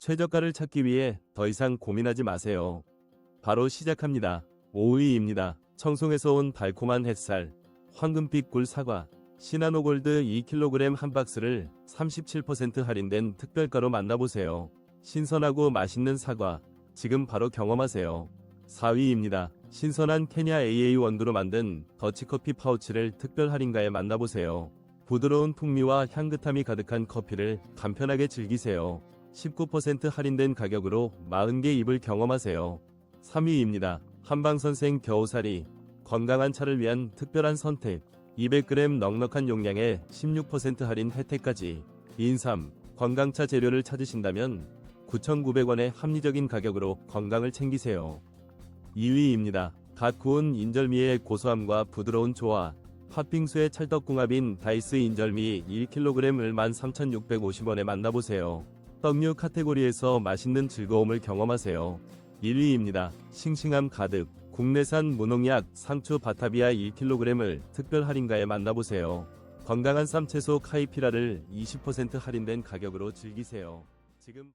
최저가를 찾기 위해 더 이상 고민하지 마세요. 바로 시작합니다. 5위입니다. 청송에서 온 달콤한 햇살, 황금빛 꿀 사과, 시나노골드 2kg 한 박스를 37% 할인된 특별가로 만나보세요. 신선하고 맛있는 사과, 지금 바로 경험하세요. 4위입니다. 신선한 케냐 AA 원두로 만든 더치커피 파우치를 특별 할인가에 만나보세요. 부드러운 풍미와 향긋함이 가득한 커피를 간편하게 즐기세요. 19% 할인된 가격으로 40개 입을 경험하세요. 3위입니다. 한방선생 겨우살이 건강한 차를 위한 특별한 선택 200g 넉넉한 용량에 16% 할인 혜택까지 인삼 건강차 재료를 찾으신다면 9,900원의 합리적인 가격으로 건강을 챙기세요. 2위입니다. 갓 구운 인절미의 고소함과 부드러운 조화 팥빙수의 찰떡궁합인 다이스 인절미 1kg을 13,650원에 만나보세요. 떡류 카테고리에서 맛있는 즐거움을 경험하세요. 1위입니다. 싱싱함 가득 국내산 무농약 상추 바타비아 1kg을 특별 할인가에 만나보세요. 건강한 쌈채소 카이피라를 20% 할인된 가격으로 즐기세요. 지금